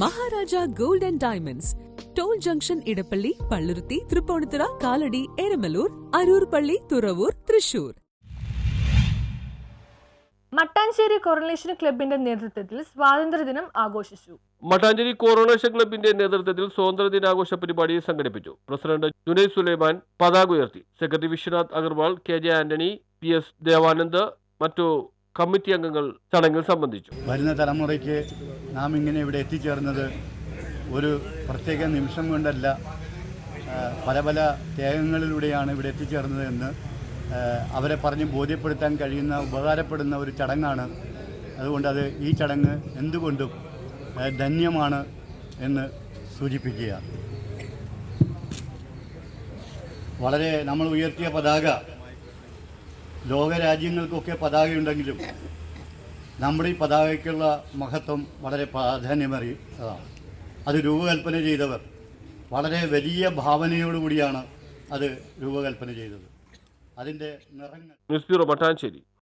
Maharaja gold and diamonds. Toll junction Edappally Palluruthy Tripunithura Kalady Eramalloor Aroor Palli Thuravoor Thrissur. Mattancherry coronation ക്ലബിന്റെ നേതൃത്വത്തിൽ സ്വാതന്ത്ര്യദിനം ആഘോഷിച്ചു. മട്ടാഞ്ചേരി കോറോണേഷൻ ക്ലബിന്റെ നേതൃത്വത്തിൽ സ്വാതന്ത്ര്യ ദിനാഘോഷ പരിപാടി സംഘടിപ്പിച്ചു. പ്രസിഡന്റ് ജുനൈദ് സുലൈമാൻ പതാക ഉയർത്തി. Secretary Vishwanath Agarwal K J Antony P S Devanand മറ്റു കമ്മിറ്റി അംഗങ്ങൾ ചടങ്ങിൽ സംബന്ധിച്ചു. വരുന്ന തലമുറയ്ക്ക് നാം ഇങ്ങനെ ഇവിടെ എത്തിച്ചേർന്നത് ഒരു പ്രത്യേക നിമിഷം കൊണ്ടല്ല പല പല ത്യാഗങ്ങളിലൂടെയാണ് ഇവിടെ എത്തിച്ചേർന്നത് എന്ന് അവരെ പറഞ്ഞ് ബോധ്യപ്പെടുത്താൻ കഴിയുന്ന ഉപകാരപ്പെടുന്ന ഒരു ചടങ്ങാണ്. അതുകൊണ്ട് അത് ഈ ചടങ്ങ് എന്തുകൊണ്ടും ധന്യമാണ് എന്ന് സൂചിപ്പിക്കുക. വളരെ നമ്മൾ ഉയർത്തിയ പതാക ലോകരാജ്യങ്ങൾക്കൊക്കെ പതാകയുണ്ടെങ്കിലും നമ്മുടെ ഈ പതാകയ്ക്കുള്ള മഹത്വം വളരെ പ്രാധാന്യമറിയതാണ് അത് രൂപകൽപ്പന ചെയ്തവർ വളരെ വലിയ ഭാവനയോടുകൂടിയാണ് അത് രൂപകൽപ്പന ചെയ്തത്. അതിന്റെ നിറങ്ങൾ ന്യൂസ്